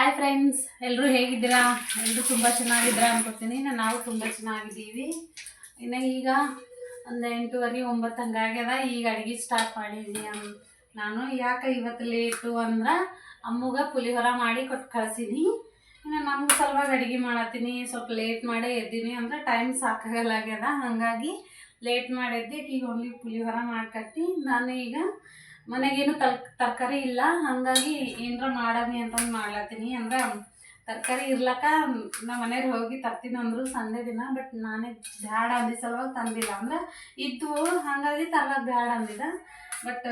Hi friends ಎಲ್ಲರೂ ಹೇಗಿದ್ದೀರಾ? ಎಲ್ಲರೂ ತುಂಬ ಚೆನ್ನಾಗಿದ್ದೀರಾ ಅನ್ಕೋತೀನಿ. ನಾವು ತುಂಬ ಚೆನ್ನಾಗಿದ್ದೀವಿ. ಇನ್ನು ಈಗ ಒಂದು ಎಂಟೂವರೆ, ಒಂಬತ್ತು ಹಂಗಾಗ್ಯದ. ಈಗ ಅಡುಗೆ ಸ್ಟಾರ್ಟ್ ಮಾಡಿದ್ದೀನಿ ಅಮ್- ನಾನು. ಯಾಕೆ ಇವತ್ತು ಲೇಟು ಅಂದ್ರೆ ಅಮ್ಮಗ ಪುಲಿಹೊರ ಮಾಡಿ ಕೊಟ್ಟು ಕಳ್ಸೀನಿ ಇನ್ನು ನಮ್ಗೆ ಸಲುವಾಗಿ ಅಡುಗೆ ಮಾಡತ್ತೀನಿ. ಸ್ವಲ್ಪ ಲೇಟ್ ಮಾಡೇ ಎದ್ದೀನಿ ಅಂದ್ರೆ ಟೈಮ್ ಸಾಕಾಗಲ್ಲಾಗ್ಯದ. ಹಾಗಾಗಿ ಲೇಟ್ ಮಾಡಿದ್ದೆ ಈಗ ಓನ್ಲಿ ಪುಲಿಹೊರ ಮಾಡ್ಕಟ್ಟಿ ನಾನು ಈಗ ಮನೆಗೇನು ತರ್ ತರಕಾರಿ ಇಲ್ಲ. ಹಾಗಾಗಿ ಏನರ ಮಾಡಮಿ ಅಂತಂದು ಮಾಡ್ಲತ್ತೀನಿ. ಅಂದ್ರೆ ತರಕಾರಿ ಇರ್ಲಕ್ಕ ನಾ ಮನೆಯವ್ರು ಹೋಗಿ ತರ್ತೀನಿ ಅಂದರು ಸಂಡೆ ದಿನ, ಬಟ್ ನಾನೇ ಬ್ಯಾಡ ಅಂದಿ ಸಲುವಾಗಿ ತಂದಿಲ್ಲ. ಅಂದ್ರೆ ಇದ್ದು ಹಾಗಾಗಿ ತರ್ಲಕ್ಕೆ ಬ್ಯಾಡ ಅಂದಿದ್ದ ಬಟ್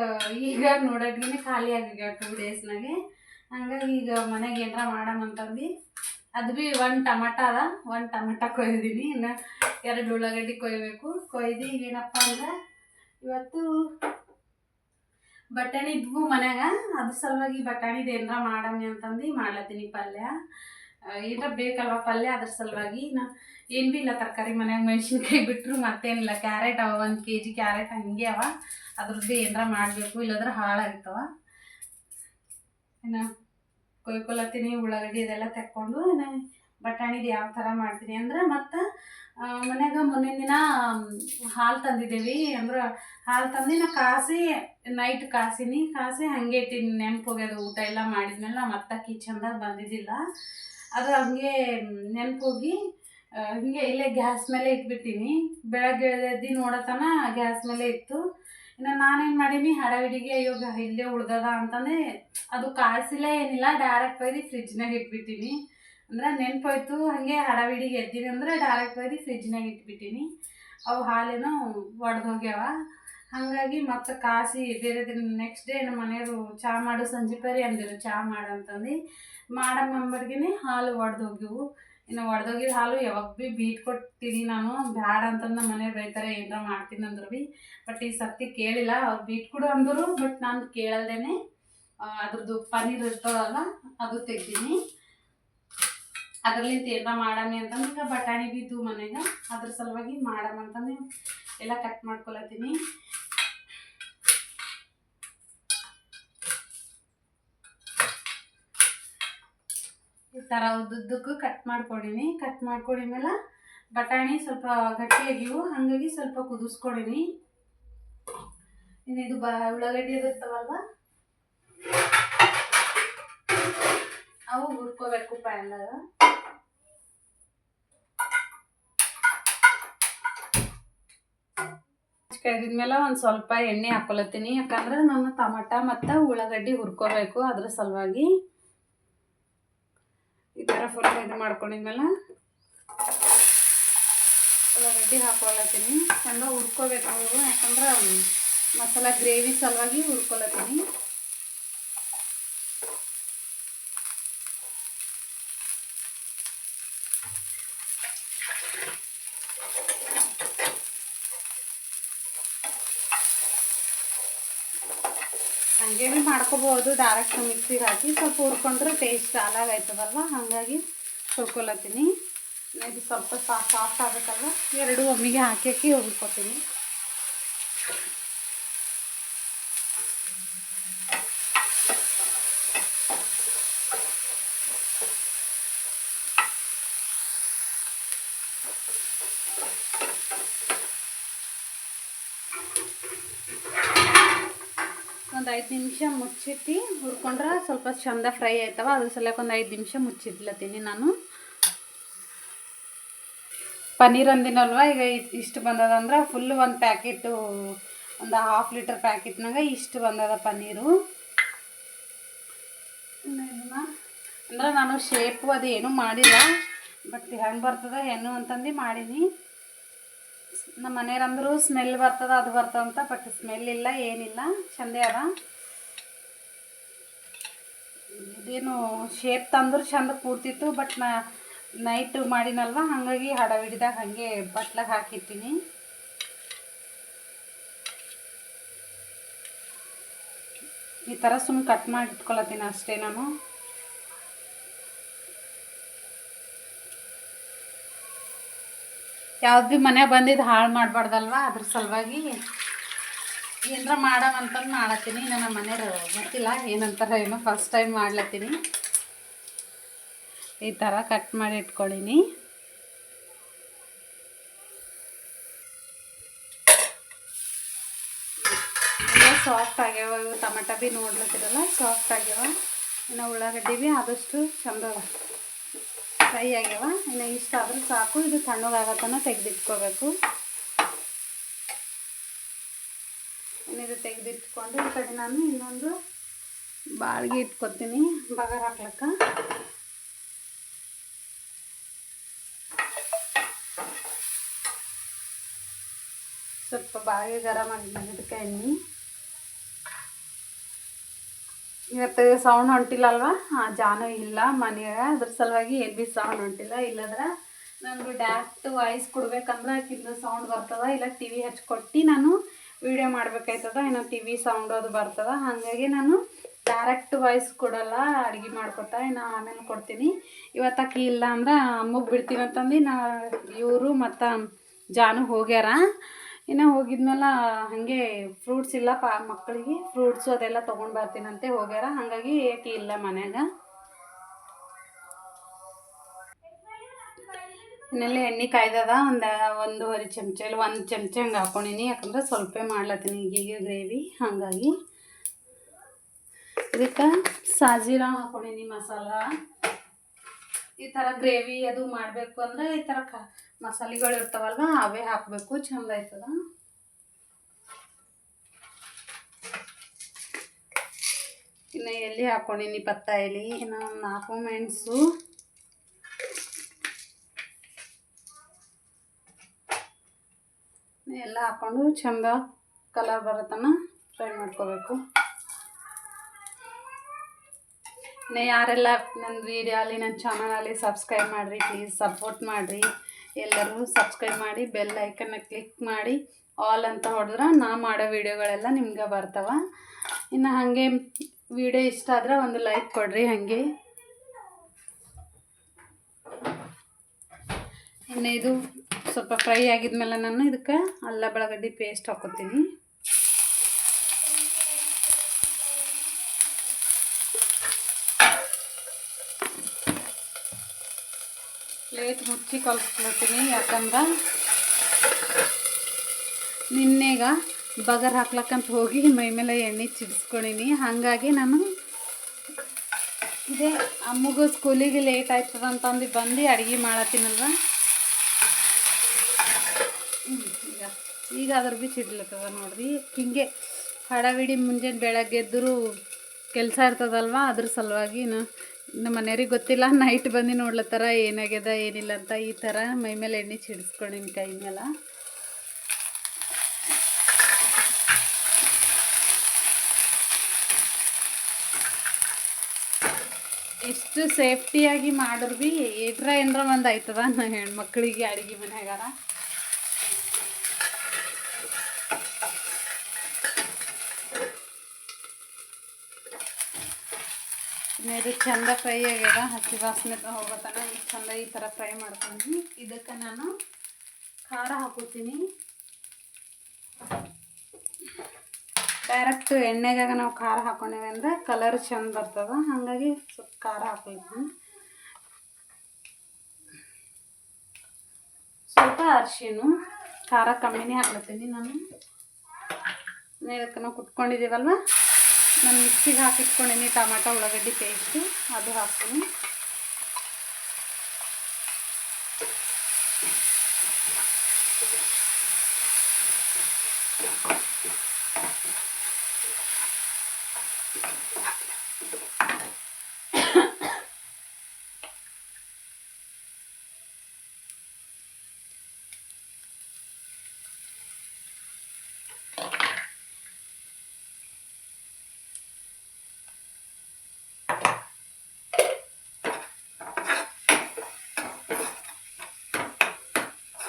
ಈಗ ನೋಡೋಟ್ಗೆ ಖಾಲಿ ಆಗಿದೆ ಟೂ ಡೇಸ್ನಾಗೆ ಹಂಗಾಗಿ ಈಗ ಮನೆಗೆ ಏನರ ಮಾಡಮ್ ಅಂತಂದು. ಅದು ಭೀ ಒಂದು ಟಮಟ ಅದ. ಒಂದು ಟಮಟ ಕೊಯ್ದಿನಿ ಇನ್ನು ಎರಡು ಉಳ್ಳಾಗಡ್ಡಿ ಕೊಯ್ಬೇಕು. ಕೊಯ್ದು ಏನಪ್ಪ ಅಂದ್ರೆ ಇವತ್ತು ಬಟಾಣಿ ಇದ್ವು ಮನ್ಯಾಗ. ಅದ್ರ ಸಲುವಾಗಿ ಬಟಾಣಿದು ಏನರ ಮಾಡಮಿ ಅಂತಂದು ಮಾಡ್ಲತ್ತೀನಿ ಪಲ್ಯ. ಏನರ ಬೇಕಲ್ವ ಪಲ್ಯ ಅದ್ರ ಸಲುವಾಗಿ. ನಾ ಏನು ಭೀ ಇಲ್ಲ ತರಕಾರಿ ಮನ್ಯಾಗ ಮೆಣಸಿನ್ಕಾಯಿ ಬಿಟ್ಟರು ಮತ್ತೇನಿಲ್ಲ. ಕ್ಯಾರೆಟ್ ಅವ ಒಂದು ಕೆ ಜಿ ಕ್ಯಾರೆಟ್ ಹಂಗೆ ಅವ. ಅದ್ರದ್ದು ಏನರ ಮಾಡಬೇಕು, ಇಲ್ಲದ್ರೆ ಹಾಳಾಗ್ತವ ಏನು ಕೊಯ್ಕೊಲತ್ತೀನಿ, ಉಳ್ಳಾಗಡ್ಡಿ ಇದೆಲ್ಲ ತೆಕ್ಕೊಂಡು ಬಟಾಣಿದು ಯಾವ ಥರ ಮಾಡ್ತೀನಿ ಅಂದ್ರೆ ಮತ್ತು ಮನ್ಯಾಗ ಮುಂದಿನ ದಿನ ಹಾಲು ತಂದಿದ್ದೇವೆ. ಅಂದ್ರೆ ಹಾಲು ತಂದು ನಾ ಕಾಸಿ ನೈಟ್ ಕಾಸಿನಿ. ಕಾಸಿ ಹಾಗೆ ಇಟ್ಟಿನಿ ನೆನಪು ಹೋಗ್ಯದ ಊಟ ಎಲ್ಲ ಮಾಡಿದ್ಮೇಲೆ ಮತ್ತೆ ಕಿಚನ್ದಾಗ ಬಂದಿದ್ದಿಲ್ಲ. ಅದು ಹಂಗೆ ಹೋಗಿ ಹಿಂಗೆ ಇಲ್ಲೇ ಗ್ಯಾಸ್ ಮೇಲೆ ಇಟ್ಬಿಟ್ಟಿನಿ. ಬೆಳಗ್ಗೆ ಎದ್ದು ನೋಡತನ ಗ್ಯಾಸ್ ಮೇಲೆ ಇತ್ತು. ಇನ್ನು ನಾನೇನು ಮಾಡೀನಿ, ಹಡವಿಡಿಗೆ ಅಯ್ಯೋ ಇಲ್ಲೇ ಉಳ್ದದ ಅಂತಂದೇ ಅದು ಕಾಯಿಸಿಲ್ಲ ಏನಿಲ್ಲ ಡೈರೆಕ್ಟ್ ಒಯ್ದು ಫ್ರಿಜ್ನಾಗ ಇಟ್ಬಿಟ್ಟಿನಿ. ಅಂದ್ರೆ ನೆನ್ಪೋಯ್ತು, ಹಾಗೆ ಹಡವಿಡಿಗೆ ಎದ್ದೀನಿ ಅಂದ್ರೆ ಡೈರೆಕ್ಟ್ ಒಯ್ದು ಫ್ರಿಜ್ನಾಗ ಇಟ್ಬಿಟ್ಟಿನಿ. ಅವು ಹಾಲೇನೋ ಒಡೆದೋಗ್ಯಾವ. ಹಾಗಾಗಿ ಮತ್ತೆ ಕಾಸಿ ಬೇರೆ ದಿನ ನೆಕ್ಸ್ಟ್ ಡೇ ನಮ್ಮ ಮನೆಯವರು ಚಹಾ ಮಾಡು, ಸಂಜೆ ಪರಿ ಅಂದಿರು ಚಹಾ ಮಾಡು ಅಂತಂದು. ಮಾಡೋ ಮೆಂಬರ್ಗೆ ಹಾಲು ಒಡೆದೋಗ್ಯವು. ಇನ್ನು ಒಡೆದೋಗಿದ ಹಾಲು ಯಾವಾಗ ಭೀ ಬೀಟ್ ಕೊಟ್ಟಿದ್ದೀನಿ ನಾನು, ಬ್ಯಾಡ ಅಂತಂದು ನಮ್ಮ ಮನೆಯವ್ರು ಬೈತಾರೆ ಏನರ ಮಾಡ್ತೀನಿ ಅಂದ್ರು ಭೀ. ಬಟ್ ಈ ಸರ್ತಿ ಕೇಳಿಲ್ಲ ಅವ್ರು ಬೀಟ್ ಕೊಡು ಅಂದರು ಬಟ್ ನಾನು ಕೇಳಲ್ದೇನೆ ಅದ್ರದ್ದು ಪನ್ನೀರ್ ಇರ್ತದಲ್ಲ ಅದು ತೆಗ್ದೀನಿ. ಅದ್ರಲ್ಲಿಂದ ಏನರ ಮಾಡಮಿ ಅಂತಂದ್ರೆ ಬಟಾಣಿ ಬಿದ್ದು ಮನೆಗ ಅದ್ರ ಸಲುವಾಗಿ ಮಾಡಮ ಅಂತಂದು ಎಲ್ಲ ಕಟ್ ಮಾಡ್ಕೊಳತ್ತೀನಿ ಈ ಥರ ಉದ್ದುದ್ದಕ್ಕೂ ಕಟ್ ಮಾಡ್ಕೊಡೀನಿ. ಕಟ್ ಮಾಡ್ಕೊಂಡಿದ್ಮೇಲೆ ಬಟಾಣಿ ಸ್ವಲ್ಪ ಗಟ್ಟಿಯಾಗಿವು ಹಾಗಾಗಿ ಸ್ವಲ್ಪ ಕುದಿಸ್ಕೊಡಿನಿ. ಇನ್ನು ಇದು ಬ ಉಳ್ಳಾಗಡ್ಡಿ ಅದು ಇರ್ತಾವಲ್ವ? ಅವು ಹುರ್ಕೋಬೇಕು ಪ್ಯಾನ್ದಾಗ ಕಳೆದಿದ್ಮೇಲೆ ಒಂದು ಸ್ವಲ್ಪ ಎಣ್ಣೆ ಹಾಕೊಳತ್ತೀನಿ ಯಾಕಂದ್ರೆ ನಾನು ಟಮಾಟ ಮತ್ತು ಉಳ್ಳಾಗಡ್ಡಿ ಹುರ್ಕೋಬೇಕು. ಅದ್ರ ಸಲುವಾಗಿ ಈ ಥರ ಫುಲ್ ಇದು ಮಾಡ್ಕೊಂಡಿದ್ಮೇಲೆ ಉಳ್ಳಾಗಡ್ಡಿ ಹಾಕೊಳತ್ತೀನಿ ಚಂದ ಹುರ್ಕೋಬೇಕು ಯಾಕಂದ್ರೆ ಮಸಾಲ ಗ್ರೇವಿ ಸಲುವಾಗಿ ಹುರ್ಕೊಳತ್ತೀನಿ ಹಂಗೆ ಭೀ ಮಾಡ್ಕೋಬೋದು ಡೈರೆಕ್ಟ್ ಮಿಕ್ಸಿಗೆ ಹಾಕಿ ಸ್ವಲ್ಪ ಹುರ್ಕೊಂಡ್ರೆ ಟೇಸ್ಟ್ ಆಯ್ತದಲ್ವ ಹಾಗಾಗಿ ಹುರ್ಕೊಳತ್ತೀನಿ ಇದು ಸ್ವಲ್ಪ ಸಾಫ್ಟ್ ಆಗುತ್ತಲ್ವ? ಎರಡು ಒಮ್ಮಿಗೆ ಹಾಕಿ ಹಾಕಿ ಹುರ್ಕೊತೀನಿ. ಒಂದು ಐದು ನಿಮಿಷ ಮುಚ್ಚಿಟ್ಟು ಹುರ್ಕೊಂಡ್ರೆ ಸ್ವಲ್ಪ ಚಂದ ಫ್ರೈ ಆಯ್ತವ, ಅದ್ರ ಸಲಕ್ಕೆ ಒಂದು ಐದು ನಿಮಿಷ ಮುಚ್ಚಿಡ್ಲತ್ತೀನಿ ನಾನು. ಪನ್ನೀರ್ ಅಂದಿನಲ್ವ, ಈಗ ಇಷ್ಟು ಬಂದದಂದ್ರೆ ಫುಲ್ ಒಂದು ಪ್ಯಾಕೆಟು ಒಂದು ಹಾಫ್ ಲೀಟರ್ ಪ್ಯಾಕೆಟ್ನಾಗ ಇಷ್ಟು ಬಂದದ ಪನ್ನೀರು. ಅಂದ್ರೆ ನಾನು ಶೇಪು ಅದು ಏನೂ ಮಾಡಿಲ್ಲ ಬಟ್ ಹೆಂಗೆ ಬರ್ತದ ಏನು ಅಂತಂದು ಮಾಡೀನಿ. ನಮ್ಮ ಮನೆಯವ್ರಂದ್ರು ಸ್ಮೆಲ್ ಬರ್ತದ, ಅದು ಬರ್ತದ ಅಂತ ಬಟ್ ಸ್ಮೆಲ್ ಇಲ್ಲ, ಏನಿಲ್ಲ, ಚಂದೇ ಅದ. ಇದೇನು ಶೇಪ್ ತಂದ್ರೆ ಚಂದ ಕೂರ್ತಿತ್ತು ಬಟ್ ನಾ ನೈಟ್ ಮಾಡಿನಲ್ವ, ಹಾಗಾಗಿ ಹಡವಿಡಿದಾಗ ಹಾಗೆ ಬಟ್ಲಾಗ ಹಾಕಿರ್ತೀನಿ. ಈ ಥರ ಸುಮ್ಮನೆ ಕಟ್ ಮಾಡಿ ಇಟ್ಕೊಳತ್ತೀನಿ ಅಷ್ಟೇ ನಾನು. ಯಾವ್ದು ಭೀ ಮನೆ ಬಂದಿದ್ದು ಹಾಳು ಮಾಡಬಾರ್ದಲ್ವ? ಅದ್ರ ಸಲುವಾಗಿ ಏನರ ಮಾಡೋಣಂತಂದು ಮಾಡತ್ತೀನಿ. ನನ್ನ ಮನೆಯವರು ಗೊತ್ತಿಲ್ಲ ಏನಂತಾರ ಏನೋ ಫಸ್ಟ್ ಟೈಮ್ ಮಾಡ್ಲತ್ತೀನಿ. ಈ ಥರ ಕಟ್ ಮಾಡಿ ಇಟ್ಕೊಳ್ಳೀನಿ ಸಾಫ್ಟ್ ಆಗ್ಯಾವ. ಇವು ಟಮಟ ಭೀ ನೋಡ್ಲತ್ತಿರಲ್ಲ ಸಾಫ್ಟ್ ಆಗ್ಯಾವ. ಇನ್ನು ಉಳ್ಳಾಗಡ್ಡಿ ಭೀ ಆದಷ್ಟು ಚಂದ ಫ್ರೈ ಆಗ್ಯಾವ ಇನ್ನು ಇಷ್ಟ ಆದ್ರೆ ಸಾಕು. ಇದು ತಣ್ಣಗಾಗತ್ತನ ತೆಗೆದಿಟ್ಕೋಬೇಕು. ಇನ್ನಿದು ತೆಗೆದಿಟ್ಕೊಂಡು ಈ ಕಡೆ ನಾನು ಇನ್ನೊಂದು ಬಾಳ್ಗೆ ಇಟ್ಕೊತೀನಿ. ಬಗಾರ ಹಾಕ್ಲಕ್ಕ. ಸ್ವಲ್ಪ ಬಾಳ್ಗೆ ಗರಮ್ ಆಗಿದ್ದಕ್ಕೆ ಎಣ್ಣೆ. ಇವತ್ತು ಸೌಂಡ್ ಹೊಂಟಿಲ್ಲ ಅಲ್ವಾ ಜಾನು ಇಲ್ಲ ಮನೆಯಾಗ ಅದ್ರ ಸಲುವಾಗಿ ಏನು ಭೀ ಸೌಂಡ್ ಹೊಂಟಿಲ್ಲ. ಇಲ್ಲದ್ರೆ ನನಗೆ ಡೈರೆಕ್ಟ್ ವಾಯ್ಸ್ ಕೊಡ್ಬೇಕಂದ್ರೆ ಆಕಿಂದು ಸೌಂಡ್ ಬರ್ತದ, ಇಲ್ಲ ಟಿ ವಿ ಹಚ್ಕೊಟ್ಟು ನಾನು ವಿಡಿಯೋ ಮಾಡ್ಬೇಕಾಯ್ತದ ಏನೋ ಟಿ ವಿ ಸೌಂಡ್ ಅದು ಬರ್ತದ. ಹಾಗಾಗಿ ನಾನು ಡೈರೆಕ್ಟ್ ವಾಯ್ಸ್ ಕೊಡಲ್ಲ, ಅಡುಗೆ ಮಾಡ್ಕೊತಾ ಇನ್ನು ಆಮೇಲೆ ಕೊಡ್ತೀನಿ. ಇವತ್ತು ಅಕ್ಕಿ ಇಲ್ಲ ಅಂದ್ರೆ ಅಮ್ಮಗೆ ಬಿಡ್ತೀನಿ ಅಂತಂದು ನಾ ಇವರು ಮತ್ತು ಜಾನು ಹೋಗ್ಯಾರ. ಇನ್ನು ಹೋಗಿದ್ಮೇಲೆ ಹಾಗೆ ಫ್ರೂಟ್ಸ್ ಇಲ್ಲ ಪಾ ಮಕ್ಕಳಿಗೆ ಫ್ರೂಟ್ಸು ಅದೆಲ್ಲ ತೊಗೊಂಡು ಬರ್ತೀನಂತೆ ಹೋಗ್ಯಾರ. ಹಾಗಾಗಿ ಏಕೆ ಇಲ್ಲ ಮನ್ಯಾಗ. ಇನ್ನೆಲ್ಲ ಎಣ್ಣೆ ಕಾಯ್ದದ, ಒಂದು ಒಂದೂವರೆ ಚಮಚ ಇಲ್ಲ, ಒಂದು ಚಮಚ ಹಂಗೆ ಹಾಕೊಂಡಿನಿ. ಯಾಕಂದ್ರೆ ಸ್ವಲ್ಪ ಮಾಡ್ಲತ್ತೀನಿ ಈಗೀಗ ಗ್ರೇವಿ. ಹಾಗಾಗಿ ಇದಕ್ಕೆ ಸಾಜೀರ ಹಾಕೊಂಡಿನಿ ಮಸಾಲ. ಈ ಥರ ಗ್ರೇವಿ ಅದು ಮಾಡಬೇಕು ಅಂದ್ರೆ ಈ ಥರ ಕ ಮಸಾಲೆಗಳು ಇರ್ತಾವಲ್ವ, ಅವೇ ಹಾಕಬೇಕು. ಚಂದ ಆಯ್ತದ? ಇನ್ನು ಎಲ್ಲಿ ಹಾಕೊಂಡಿನಿ ಪತ್ತ ಎಲೆ? ಇನ್ನು ನಾಲ್ಕು ಮೆಣಸು. ಎಲ್ಲ ಹಾಕೊಂಡು ಚಂದ ಕಲರ್ ಬರತನ ಫ್ರೈ ಮಾಡ್ಕೋಬೇಕು. ಇನ್ನು ಯಾರೆಲ್ಲ ನನ್ನ ವೀಡಿಯೋ ಅಲ್ಲಿ, ನನ್ನ ಚಾನಲಲ್ಲಿ ಸಬ್ಸ್ಕ್ರೈಬ್ ಮಾಡಿರಿ ಪ್ಲೀಸ್ ಸಪೋರ್ಟ್ ಮಾಡಿರಿ. ಎಲ್ಲರೂ ಸಬ್ಸ್ಕ್ರೈಬ್ ಮಾಡಿ ಬೆಲ್ ಐಕನ್ನ ಕ್ಲಿಕ್ ಮಾಡಿ ಆಲ್ ಅಂತ ಹೊಡೆದ್ರೆ ನಾ ಮಾಡೋ ವೀಡಿಯೋಗಳೆಲ್ಲ ನಿಮ್ಗೆ ಬರ್ತಾವ. ಇನ್ನು ಹಾಗೆ ವಿಡಿಯೋ ಇಷ್ಟ ಆದ್ರೆ ಒಂದು ಲೈಕ್ ಕೊಡ್ರಿ ಹಾಗೆ. ಇನ್ನು ಇದು ಸ್ವಲ್ಪ ಫ್ರೈ ಆಗಿದ್ಮೇಲೆ ನಾನು ಇದಕ್ಕೆ ಅಲ್ಲ ಬೆಳಗಡ್ಡಿ ಪೇಸ್ಟ್ ಹಾಕೋತೀನಿ. ಪ್ಲೇಟ್ ಮುಚ್ಚಿ ಕಲ್ಸ್ಕೊಳ್ತೀನಿ. ಯಾಕಂದ್ರೆ ನಿನ್ನೆಗ ಬಗರ್ ಹಾಕ್ಲಕ್ಕಂತ ಹೋಗಿ ಮೈ ಮೇಲೆ ಎಣ್ಣೆ ಚಿಡಿಸ್ಕೊಂಡಿನಿ ಹಾಗಾಗಿ ನಾನು ಇದೇ ಅಮ್ಮಗೂ ಸ್ಕೂಲಿಗೆ ಲೇಟ್ ಆಯ್ತದಂತಂದು ಬಂದು ಅಡುಗೆ ಮಾಡತ್ತೀನಲ್ವ? ಈಗ ಈಗ ಅದ್ರ ಭೀ ಚಿಡ್ಲತ್ತದ ನೋಡ್ರಿ. ಹಿಂಗೆ ಹಡವಿಡಿ ಮುಂಜಾನೆ ಬೆಳಗ್ಗೆ ಎದ್ದರೂ ಕೆಲಸ ಇರ್ತದಲ್ವ? ಅದ್ರ ಸಲುವಾಗಿ ನಾ ನಮ್ಮ ಮನೆಯವ್ರಿಗೆ ಗೊತ್ತಿಲ್ಲ ನೈಟ್ ಬಂದು ನೋಡ್ಲತ್ತಾರ ಏನಾಗ್ಯದ, ಏನಿಲ್ಲ ಅಂತ ಈ ಥರ ಮೈ ಮೇಲೆ ಎಣ್ಣೆ ಚಿಡಿಸ್ಕೊಂಡಿನ ಕೈ ಮೇಲೆ ಎಷ್ಟು ಸೇಫ್ಟಿಯಾಗಿ ಮಾಡಿದ್ರು ಭೀ, ಏಟ್ರ ಏನರ ಒಂದು ಆಯ್ತದ, ನಾ ಹೆಣ್ಮಕ್ಳಿಗೆ, ಅಡುಗೆ ಮನ್ಯಾಗಾರ. ಇದು ಚಂದ ಫ್ರೈ ಆಗ್ಯದ. ಹಸಿ ವಾಸನೆ ಹೋಗತನ ಈ ಚಂದ ಈ ಥರ ಫ್ರೈ ಮಾಡ್ಕೊಂಡು ಇದಕ್ಕೆ ನಾನು ಖಾರ ಹಾಕೋತೀನಿ. ಡೈರೆಕ್ಟ್ ಎಣ್ಣೆಗಾಗ ನಾವು ಖಾರ ಹಾಕೊಂಡೇವೆ ಅಂದ್ರೆ ಕಲರ್ ಚೆಂದ ಬರ್ತದ. ಹಾಗಾಗಿ ಸ್ವಲ್ಪ ಖಾರ ಹಾಕೋತೀನಿ ಸ್ವಲ್ಪ ಅರಿಶಿನ, ಖಾರ ಕಮ್ಮಿನೇ ಹಾಕ್ಲತ್ತೀನಿ ನಾನು. ಇದಕ್ಕೆ ನಾವು ಕುಟ್ಕೊಂಡಿದ್ದೀವಲ್ವ ನಾನು ಮಿಕ್ಸಿಗೆ ಹಾಕಿಟ್ಕೊಂಡೀನಿ ಟಮಾಟೊ ಉಳ್ಳಾಗಡ್ಡಿ ಪೇಸ್ಟು ಅದು ಹಾಕ್ತೀನಿ.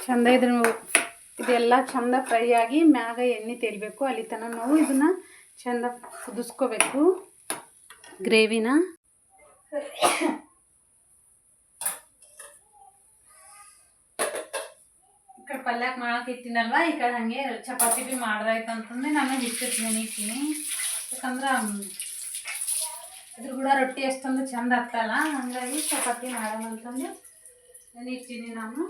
ಚಂದ ಇದ್ರ ಇದೆಲ್ಲ ಚಂದ ಫ್ರೈ ಆಗಿ ಮ್ಯಾಗ ಎಣ್ಣೆ ತೆರಿಬೇಕು ಅಲ್ಲಿ ತನಕ ನಾವು ಇದನ್ನ ಚಂದ ಕುದಿಸ್ಕೋಬೇಕು. ಗ್ರೇವಿನ ಈ ಕಡೆ ಪಲ್ಯಕ್ಕೆ ಮಾಡಕ್ಕೆ ಇಟ್ಟಿನಲ್ವ? ಈ ಕಡೆ ಹಾಗೆ ಚಪಾತಿ ಭೀ ಮಾಡ್ದಾಯ್ತು ಅಂತಂದ್ರೆ ನಾನು ಹಿಟ್ಟು ನೆನಿತೀನಿ ಯಾಕಂದ್ರೆ ಇದ್ರ ಕೂಡ ರೊಟ್ಟಿ ಅಷ್ಟೊಂದು ಚಂದ ಆಗ್ತಲ್ಲ ಹಾಗಾಗಿ ಚಪಾತಿ ಮಾಡೋಣ ಅಂತಂದು ನೆನಿಟ್ಟಿನಿ ನಾನು.